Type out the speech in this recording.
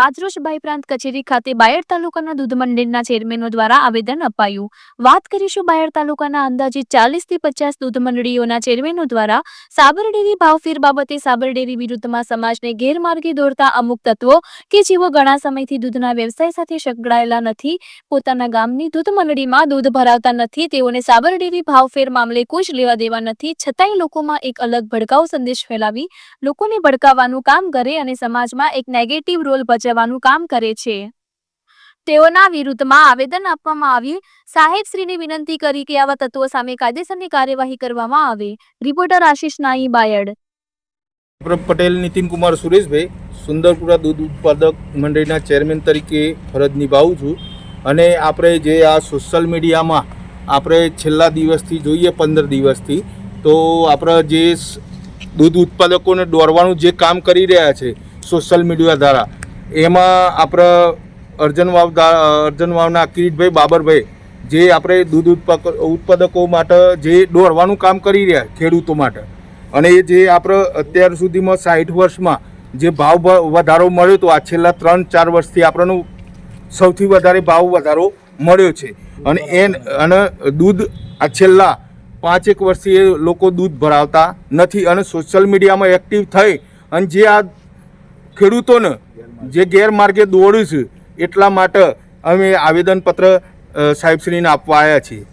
આજરોજ બાઈ પ્રાંત કચેરી ખાતે બાયડ તાલુકાના દૂધ મંડળના ચેરમેનો દ્વારા આવેદન અપાયું. વાત કરીશું બાયડ તાલુકાના અંદાજે ચાલીસથી પચાસ દૂધ મંડળીઓના ચેરમેનો દ્વારા સાબર ડેરી ભાવફેર બાબતે સાબર ડેરી વિરુદ્ધમાં સમાજને ગેરમાર્ગે દોરતા અમુક તત્વો કે જેઓ ઘણા સમયથી દૂધના વ્યવસાય સાથે સંકળાયેલા નથી, પોતાના ગામની દૂધ મંડળીમાં દૂધ ભરાવતા નથી, તેઓને સાબર ડેરી ભાવફેર મામલે કોઈ લેવા દેવા નથી, છતાંય લોકોમાં એક અલગ ભડકાઉ સંદેશ ફેલાવી, લોકોને ભડકાવવાનું કામ કરે અને સમાજમાં એક નેગેટિવ રોલ ભજવવાનું કામ કરે છે. તેઓના વિરુદ્ધમાં આવેદન આપવામાં આવ્યું સાહેબશ્રીને વિનંતી કરી કે આવા તત્વો સામે કાયદેસરની કાર્યવાહી કરવામાં આવે. રિપોર્ટર આશિષ નાઈ બાયડ પટેલ, નીતિનકુમાર સુરેશભાઈ, સુંદરપુરા દૂધ ઉત્પાદક મંડળીના ચેરમેન તરીકે ફરજ નિભાવું છું. અને આપણે જે આ સોશિયલ મીડિયામાં આપણે છેલ્લા દિવસથી જોઈએ, પંદર દિવસથી, તો આપણે જે દૂધ ઉત્પાદકોને દોરવાનું જે કામ કરી રહ્યા છે સોશિયલ મીડિયા દ્વારા એમાં આપણે અર્જન વાવ અર્જન વાવના કિરીટભાઈ બાબરભાઈ, જે આપણે દૂધ ઉત્પાદક ઉત્પાદકો માટે જે દોરવાનું કામ કરી રહ્યા ખેડૂતો માટે, અને એ જે આપણે અત્યાર સુધીમાં સાઠ વર્ષમાં જે ભાવ વધારો મળ્યો તો આ છેલ્લા ત્રણ ચાર વર્ષથી આપણને સૌથી વધારે ભાવ વધારો મળ્યો છે. અને એ અને દૂધ આ છેલ્લા પાંચેક વર્ષથી એ લોકો દૂધ ભરાવતા નથી અને સોશિયલ મીડિયામાં એક્ટિવ થઈ અને જે આ ખેડૂતોને જે ગેરમાર્ગે દોડ્યું છે એટલા માટે અમે આવેદનપત્ર સાહેબશ્રીને આપવા આવ્યા છીએ.